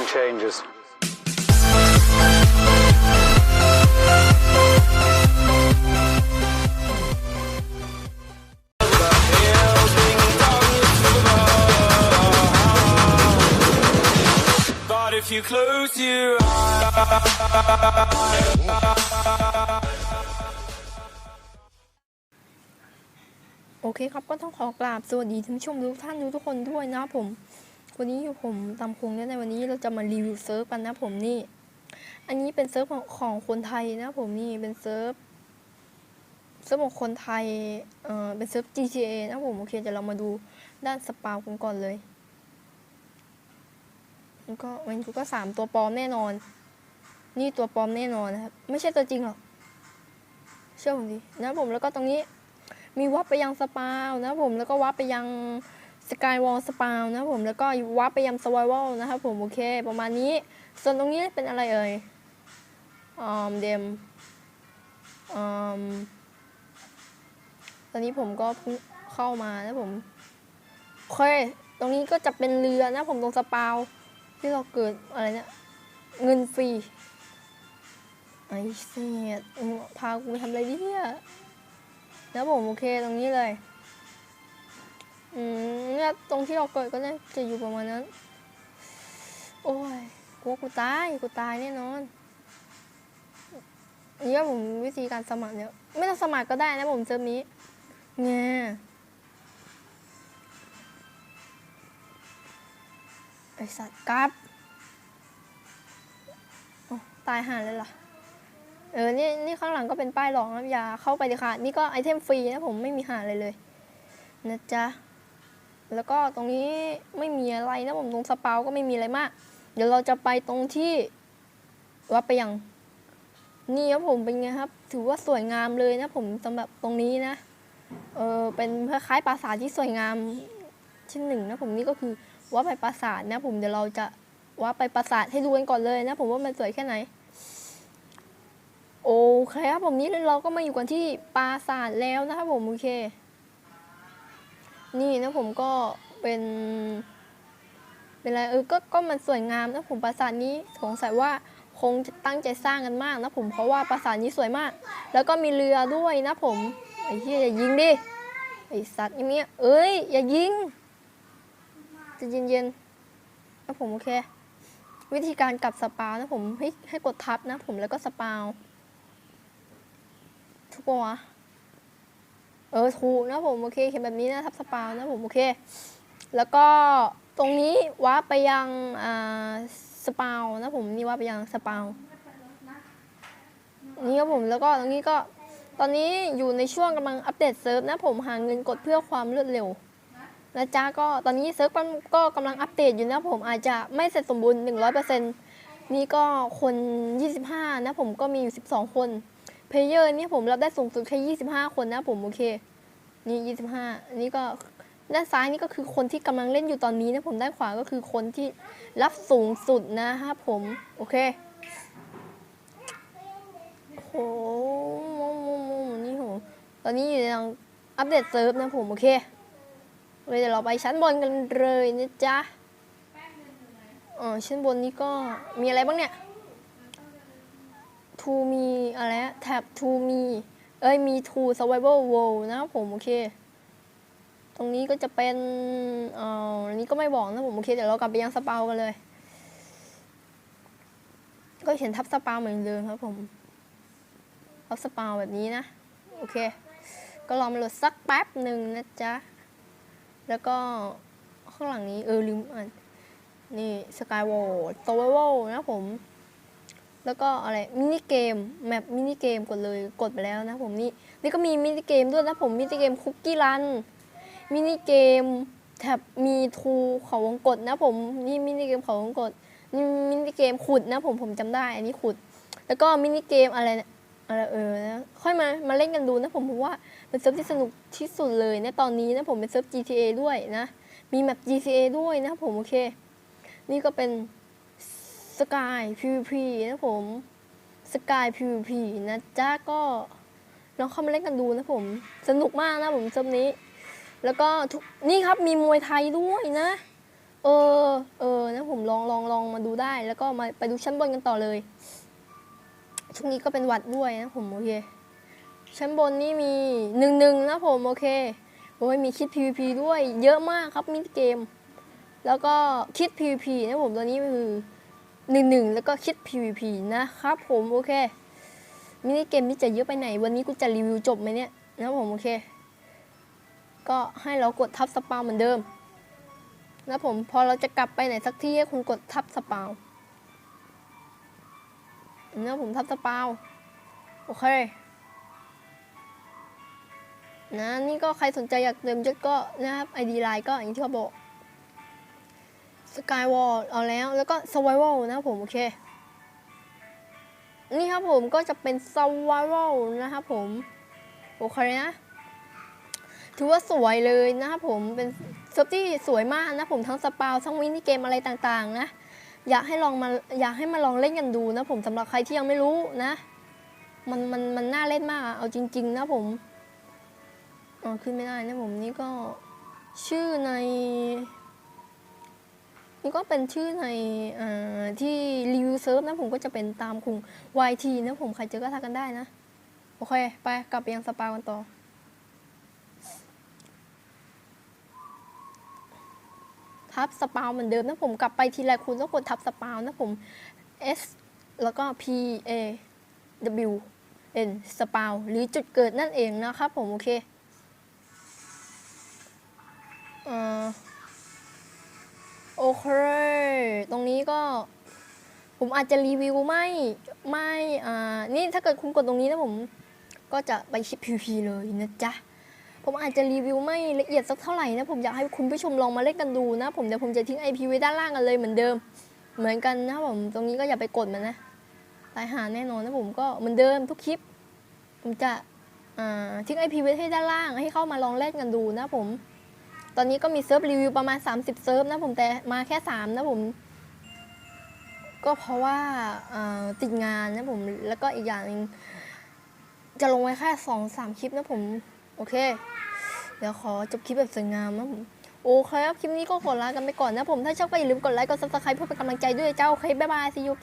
Nothing changes. โอเคครับก็ต้องขอกราบสวัสดีท่านผู้ชมทุกท่านทุกคนด้วยนะครับผม วันนี้อยู่ผมตามคงและในวันนี้เราจะมารีวิวเซิร์ฟกันนะผมนี่ อันนี้เป็นเซิร์ฟของของคนไทยนะผมนี่เป็นเซิร์ฟเซิร์ฟของคนไทยเอ่อเป็นเซิร์ฟ GTA นะผมโอเคเดี๋ยวเรามาดูด้านสปาวกันก่อนเลยมันก็มันก็สามตัวปลอมแน่นอน นี่ตัวปลอมแน่นอนนะครับไม่ใช่ตัวจริงหรอกเชื่อผมดินะผมแล้วก็ตรงนี้มีวับไปยังสปาวนะผมแล้วก็วับไปยัง สกายวอลสปาวนะผมแล้วก็วับไปยังสวายวอลนะครับผมโอเคประมาณนี้ ส่วนตรงนี้เป็นอะไรเอ่ยอมเดมอมตอนนี้ผมก็เข้ามานะผมโอเคตรงนี้ก็จะเป็นเรือนะผมตรงสปาวที่เราเกิดอะไรเนี่ยเงินฟรีไอ้เสียดพากูไปทำอะไรดิเนี่ยแล้วผมโอเคตรงนี้เลย อืมเนี่ยตรงที่เราเกิดก็น่าจะอยู่ประมาณนั้น โอ้ยกลัวกูตายกูตายแน่นอนนี่ก็ผมวิธีการสมัครเนี่ยไม่ต้องสมัครก็ได้นะผมเจอนี้เงี้ยไอสัตว์กราบตายห่าเลยล่ะเออ นี่ นี่ข้างหลังก็เป็นป้ายหลอกนะอย่าเข้าไปเลยค่ะ นี่ก็ไอเทมฟรีนะผมไม่มีหาอะไรเลย นะจ๊ะ แล้วก็ตรงนี้ไม่มีอะไรนะผมตรงสปาวก็ไม่มีอะไรมาก เดี๋ยวเราจะไปตรงที่วัดไปยังนี่ครับผมเป็นไงครับ ถือว่าสวยงามเลยนะผมสำหรับตรงนี้นะเออเป็นคล้ายๆปราสาทที่สวยงามชิ้นหนึ่งนะผมนี่ก็คือวัดไปปราสาทนะผมเดี๋ยวเราจะวัดไปปราสาทให้ดูกันก่อนเลยนะ ผมว่ามันสวยแค่ไหนโอเคครับผมนี้เราก็มาอยู่กันที่ปราสาทแล้วนะครับผมโอเค นี่นะผมก็เป็นเป็นอะไรเออก็ก็มันสวยงามนะผมปราสาทนี้สงสัยว่าคงจะตั้งใจสร้างกันมากนะผมเพราะว่าปราสาทนี้สวยมาก แล้วก็มีเรือด้วยนะผมไอ้ที่อย่ายิงดิไอ้สัตว์อย่างเงี้ยเอ้ยอย่ายิงจะเย็นๆนะผมโอเค วิธีการกลับสปาวนะผมให้ให้กดทับนะผมแล้วก็สปาวทุกปะวะ เออถูกนะผมโอเคเขียนแบบนี้นะทับสปาวนะผมโอเค แล้วก็ตรงนี้ว่าไปยังอ่าสปาวนะผมนี่ว่าไปยังสปาวนี่ครับผมแล้วก็ตรงนี้ก็ตอนนี้อยู่ในช่วงกำลังอัปเดตเซิร์ฟนะผมหาเงินกดเพื่อความรวดเร็วนะจ๊ะก็ตอนนี้เซิร์ฟก็กำลังอัปเดตอยู่นะผมอาจจะไม่เสร็จสมบูรณ์ 100%นี่ก็คน 25 นะผมก็มีอยู่ 12 คน เพลเยอร์นี่ผมรับได้สูงสุดแค่ 25 คนนะผมโอเค นี่ 25 อันนี้ก็ด้านซ้ายนี่ก็คือคนที่กำลังเล่นอยู่ตอนนี้นะผมด้านขวาก็คือคนที่รับสูงสุดนะครับผมโอเคโอ้โหนี่โหตอนนี้อยู่ในกำลังอัปเดตเซิร์ฟนะผมโอเคเลยเดี๋ยวเราไปชั้นบนกันเลยนะจ๊ะอ๋อชั้นบนนี้ก็มีอะไรบ้างเนี่ย ทูมีอะไรแท็บทูมีเอ้ยมีทู survival world นะครับผมโอเค ตรงนี้ก็จะเป็นเอ่ออันนี้ก็ไม่บอกนะผมโอเคเดี๋ยวเรากลับไปยังสปาวกันเลย ก็เห็นทับสปาวเหมือนเดิมครับผมทับสปาวแบบนี้นะโอเค ก็รอมันโหลดสักแป๊บหนึ่งนะจ๊ะแล้วก็ข้างหลังนี้เออลืมอ่านนี่สกายวอล survival นะผม แล้วก็อะไรมินิเกมแมปมินิเกมกดเลยกดไปแล้วนะผมนี่นี่ก็มีมินิเกมด้วยนะผมมินิเกมคุกกี้รันมินิเกมแท็บมีทูเขาวงกดนะผมนี่มินิเกมเขาวงกดนี่มินิเกมขุดนะผมผมจำได้ อันนี้ขุด แล้วก็มินิเกมอะไรนี่ยอะไรเออนะค่อยมามาเล่นกันดูนะผมผมว่าเป็นเซิร์ฟที่สนุกที่สุดเลยในะตอนนี้นะผมเป็นเซิร์ฟ GTA ด้วยนะมีแมป GTA ด้วยนะผมโอเค นี่ก็เป็น สกาย PVP นะผมสกาย PVP นะจ๊ะก็ลองเข้ามาเล่นกันดูนะผม สนุกมากนะผมเซิร์ฟนี้ แล้วก็ทุกนี่ครับมีมวยไทยด้วยนะ เออเออนะผมลองลองลองมาดูได้ แล้วก็มาไปดูชั้นบนกันต่อเลย ช่วงนี้ก็เป็นวัดด้วยนะผมโอเคชั้นบนนี่มีหนึ่งหนึ่งนะผมโอเคโอ้ยมีคิด PVP ด้วยเยอะมากครับมินิเกม แล้วก็คิด PVP นะผมตัวนี้คือ หนึ่งหนึ่งแล้วก็คิด PVP นะครับผมโอเคมินิเกมนี่จะเยอะไปไหน วันนี้กูจะรีวิวจบไหมเนี่ยนะผมโอเค ก็ให้เรากดทับสปาวเหมือนเดิม นะผมพอเราจะกลับไปไหนสักที่ให้คุณกดทับสปาวนะผมทับสปาวโอเคนะนี่ก็ใครสนใจอยากเติมยศก็นะครับ ID ไลน์ก็อย่างที่เขาบอก Skywall เอาแล้ว แล้วก็ Survival นะครับผม โอเค นี่ครับผมก็จะเป็น Survival นะครับผม โอเคนะ ถือว่าสวยเลยนะครับผม เป็นเซิร์ฟที่สวยมากนะผมทั้งสปาวทั้งมินิเกมอะไรต่างๆ นะ อยากให้ลองมาอยากให้มาลองเล่นกันดูนะผมสำหรับใครที่ยังไม่รู้นะ มันมันมันน่าเล่นมาก เอาจริง ๆ นะผมอ๋อขึ้นไม่ได้นะผมนี่ก็ชื่อใน นี่ก็เป็นชื่อในอที่รีวิวเซิร์ฟนะผมก็จะเป็นตามคุง YT นะผมใครเจอก็ทักกันได้นะ โอเค ไปกลับไปยังสปากันต่อทับสปาวเหมือนเดิมนะผมกลับไปทีไรคุณต้องกดทับสปาวนะผม S แล้วก็ P A W N สปาวหรือจุดเกิดนั่นเองนะครับผม โอเค เอ่อ โอเค ตรงนี้ก็ผมอาจจะรีวิวไม่ไม่อ่านี่ถ้าเกิดคุณกดตรงนี้นะผมก็จะไปคลิป PVP เลยนะจ๊ะผมอาจจะรีวิวไม่ละเอียดสักเท่าไหร่นะผมอยากให้คุณผู้ชมลองมาเล่นกันดูนะ ผมเดี๋ยวผมจะทิ้ง IP ไว้ด้านล่างกันเลยเหมือนเดิม เหมือนกันนะผมตรงนี้ก็อย่าไปกดมันนะตายหาแน่นอนนะผมก็เหมือนเดิมทุกคลิป ผมจะทิ้ง IP ไว้ให้ด้านล่างให้เข้ามาลองเล่นกันดูนะผม อนนี้ก็มีเซิร์ฟรีวิวประมาณ 30 เซิร์ฟนะผมแต่มาแค่ 3 นะผม ก็เพราะว่าติดงานนะผม แล้วก็อีกอย่างนึงจะลงไว้แค่สองสามคลิปนะผม โอเค เดี๋ยวขอจบคลิปแบบสวยงามนะผม โอเคครับ คลิปนี้ก็ขอลากันไปก่อนนะผม ถ้าชอบก็อย่าลืมกดไลค์ กดซับสไครป์เพื่อเป็นกำลังใจด้วยเจ้า โอเค บ๊ายบาย see you